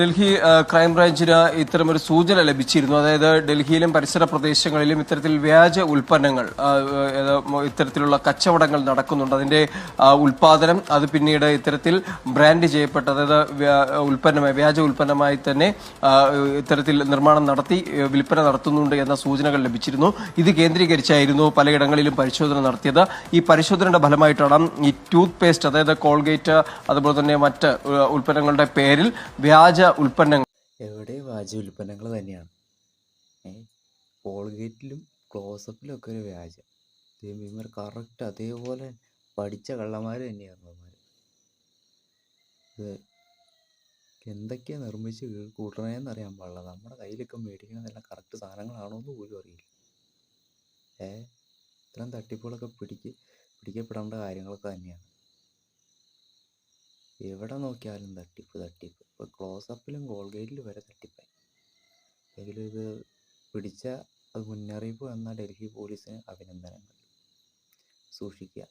ഡൽഹി ക്രൈംബ്രാഞ്ചിന് ഇത്തരമൊരു സൂചന ലഭിച്ചിരുന്നു. അതായത് ഡൽഹിയിലും പരിസര പ്രദേശങ്ങളിലും ഇത്തരത്തിൽ വ്യാജ ഉൽപ്പന്നങ്ങൾ ഇത്തരത്തിലുള്ള കച്ചവടങ്ങൾ നടക്കുന്നുണ്ട്. അതിന്റെ ഉൽപാദനം അത് പിന്നീട് ഇത്തരത്തിൽ ബ്രാൻഡ് ചെയ്യപ്പെട്ട അതായത് ഉൽപ്പന്നമായി വ്യാജ ഉൽപ്പന്നമായി തന്നെ ഇത്തരത്തിൽ നിർമ്മാണം നടത്തി വിൽപ്പന നടത്തുന്നുണ്ട് എന്ന സൂചനകൾ ലഭിച്ചിരുന്നു. ഇത് കേന്ദ്രീകരിച്ചായിരുന്നു പലയിടങ്ങളിലും പരിശോധന നടത്തിയത്. ഈ പരിശോധനയുടെ ഫലമായിട്ടാണ് ഈ ടൂത്ത് പേസ്റ്റ് അതായത് കോൾഗേറ്റ് അതുപോലെ തന്നെ മറ്റ് ഉൽപ്പന്നങ്ങളുടെ പേരിൽ വ്യാജ ഉൽപ്പന്നങ്ങൾ. എവിടെ വ്യാജ ഉൽപ്പന്നങ്ങൾ തന്നെയാണ്. കോൾഗേറ്റിലും ക്ലോസപ്പിലും ഒക്കെ ഒരു വ്യാജം. ഇവർ കറക്റ്റ് അതേപോലെ പഠിച്ച കള്ളന്മാർ തന്നെയാണ് ഇത് എന്തൊക്കെയാ നിർമ്മിച്ച് കൂട്ടണേന്ന് അറിയാൻ പാടില്ല. നമ്മുടെ കയ്യിലൊക്കെ മേടിക്കണതെല്ലാം കറക്റ്റ് സാധനങ്ങളാണോ എന്ന് പോലും അറിയില്ല. ഏ? ഇത്തരം തട്ടിപ്പുകളൊക്കെ പിടിക്ക് പിടിക്കപ്പെടേണ്ട കാര്യങ്ങളൊക്കെ തന്നെയാണ്. എവിടെ നോക്കിയാലും തട്ടിപ്പ് തട്ടിപ്പ്. ഇപ്പോൾ ക്ലോസപ്പിലും കോൾഗേറ്റിലും വരെ തട്ടിപ്പായി. എങ്കിലും ഇത് പിടിച്ച അത് മുന്നറിയിപ്പ് വന്ന ഡൽഹി പോലീസിന് അഭിനന്ദനങ്ങൾ. സൂക്ഷിക്കുക.